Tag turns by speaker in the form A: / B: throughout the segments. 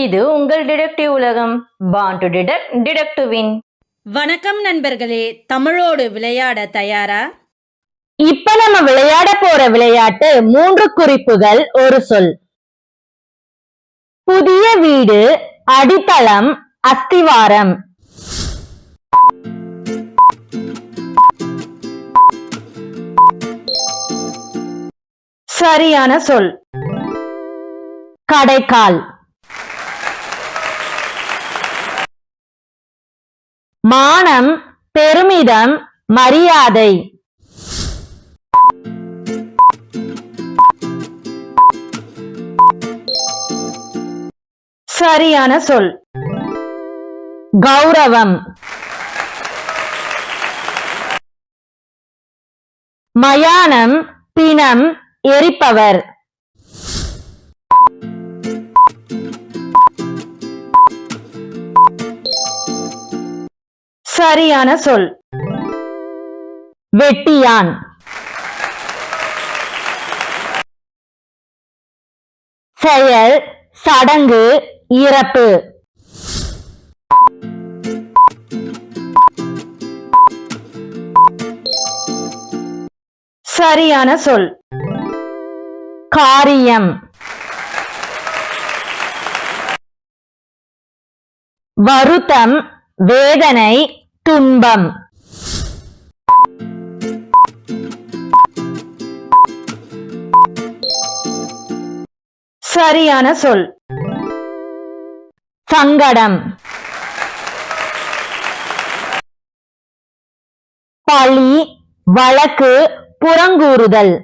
A: இது உங்கள் டிடெக்டிவ் உலகம். Born to detect detect to win
B: வணக்கம் நண்பர்களே தமிழோடு விளையாட தயாரா?
A: இப்ப நம்ம விளையாட போற விளையாட்டு மூன்று குறிப்புகள் ஒரு சொல். புதிய வீடு அடித்தளம் அஸ்திவாரம். சரியான சொல். கடைக்கால். மானம் பெருமிதம் மரியாதை. சரியான சொல். கௌரவம். மயானம் பிணம் எரிப்பவர். சரியான சொல். வெட்டியான். செயல் சடங்கு இறப்பு. சரியான சொல். காரியம். வருத்தம் வேதனை துன்பம். சரியான சொல். சங்கடம். பழி வழக்கு புறங்கூறுதல்.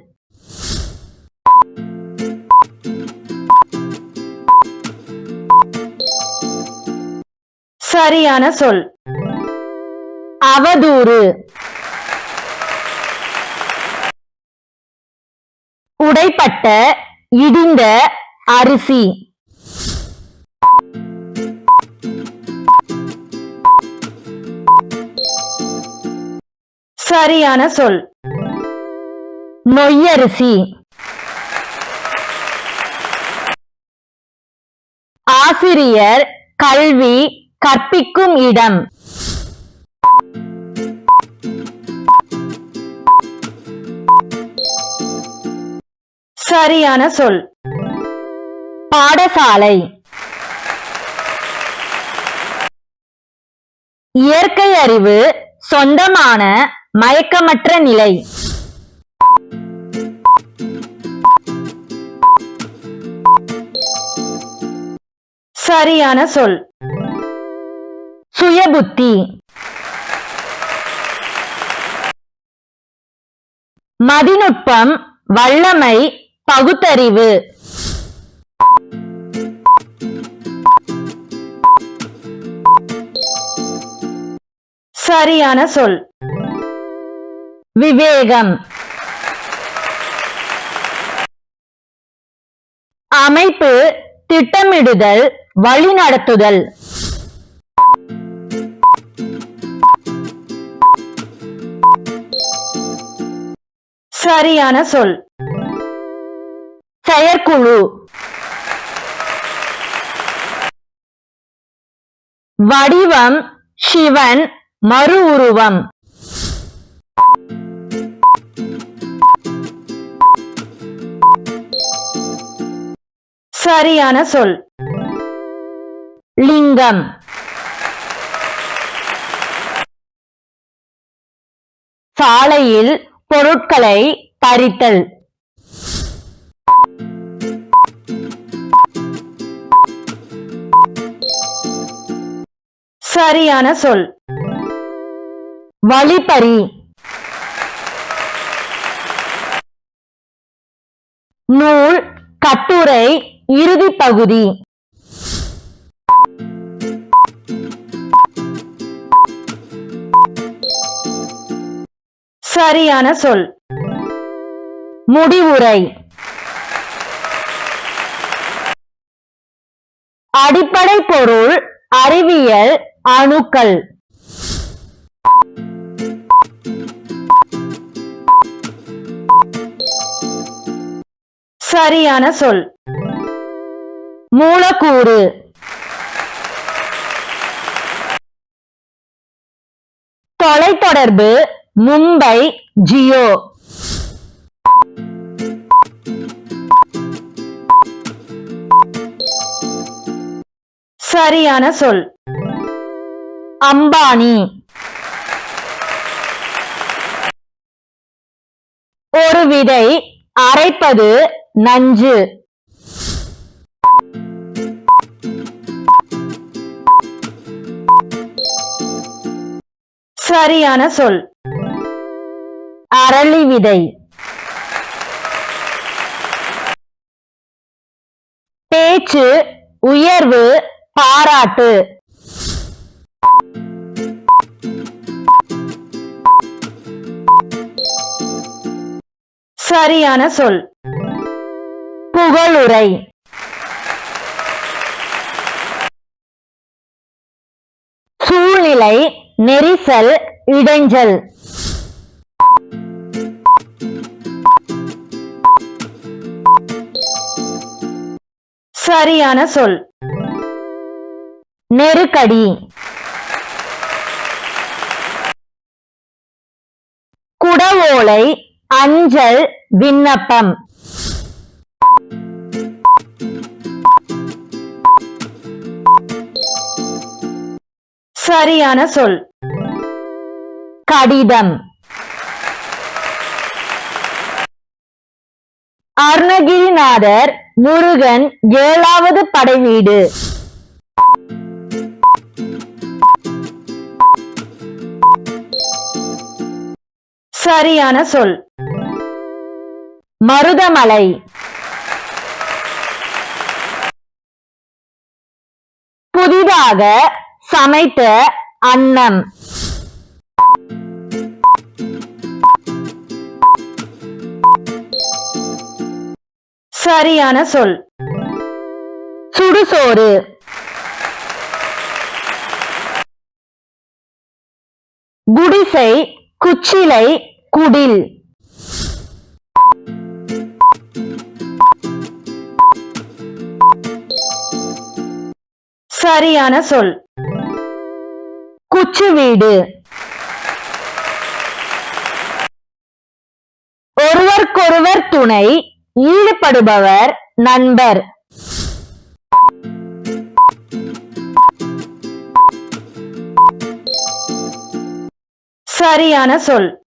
A: சரியான சொல். அவதூறு. உடைப்பட்ட இடிந்த அரிசி. சரியான சொல். நொய்யரிசி. ஆசிரியர் கல்வி கற்பிக்கும் இடம். சரியான சொல். பாடசாலை. இயற்கை அறிவு சொந்தமான மயக்கமற்ற நிலை. சரியான சொல். சுயபுத்தி. மதிநுட்பம் வல்லமை பகுத்தறிவு. சரியான சொல். விவேகம். அமைப்பு திட்டமிடுதல் வழிநடத்துதல். சரியான சொல். செயற்குழு. வடிவம் சிவன் மறு உருவம். சரியான சொல். லிங்கம். சாலையில் பொருட்களை பறித்தல். சரியான சொல். வழிப்பறி. நூல் கட்டுரை இறுதி பகுதி. சரியான சொல். முடிவுரை. அடிப்படை பொருள் அறிவியல் அணுக்கள். சரியான சொல். மூலக்கூறு. தொலைத்தொடர்பு மும்பை ஜியோ. சரியான சொல். அம்பானி. ஒரு விதை அரைப்பது நஞ்சு. சரியான சொல். அரளி விதை. பேச்சு உயர்வு பாராட்டு. சரியான சொல். புகழுரை. சூழ்நிலை நெரிசல் இடைஞ்சல். சரியான சொல். நெருக்கடி. குடவோலை அஞ்சல் விண்ணப்பம். சரியான சொல். கடிதம். அருணகிரிநாதர் முருகன் ஏழாவது படை வீடு. சரியான சொல். மருதமலை. புதிதாக சமைத்த அன்னம். சரியான சொல். சுடுசோறு. குடிசை குச்சிலை குடில். சரியான சொல். குச்சு வீடு. ஒருவருக்கொருவர் துணை ஈடுபடுபவர் நண்பர். சரியான சொல்.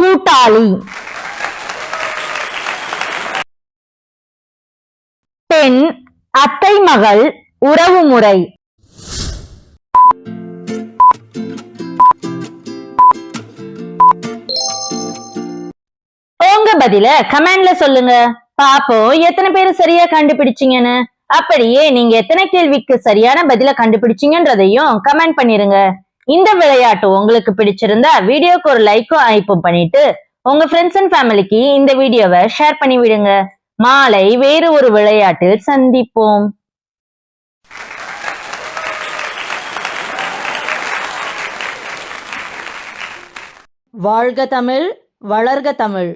A: கூட்டாளி. பெண் அத்தை மகள் உறவுமுறை உங்க பதில கமெண்ட்ல சொல்லுங்க. பாப்போம் எத்தனை பேர் சரியா கண்டுபிடிச்சீங்கன்னு? அப்படியே நீங்க எத்தனை கேள்விக்கு சரியான பதில கண்டுபிடிச்சீங்கன்றதையும் கமெண்ட் பண்ணிருங்க. இந்த விளையாட்டு உங்களுக்கு பிடிச்சிருந்தா வீடியோக்கு ஒரு லைக்கும் ஐப்பும் பண்ணிட்டு உங்க ஃப்ரெண்ட்ஸ் அண்ட் ஃபேமிலிக்கு இந்த வீடியோவை ஷேர் பண்ணி விடுங்க மாலை வேறு ஒரு விளையாட்டில் சந்திப்போம்.
B: வாழ்க தமிழ் வளர்க தமிழ்.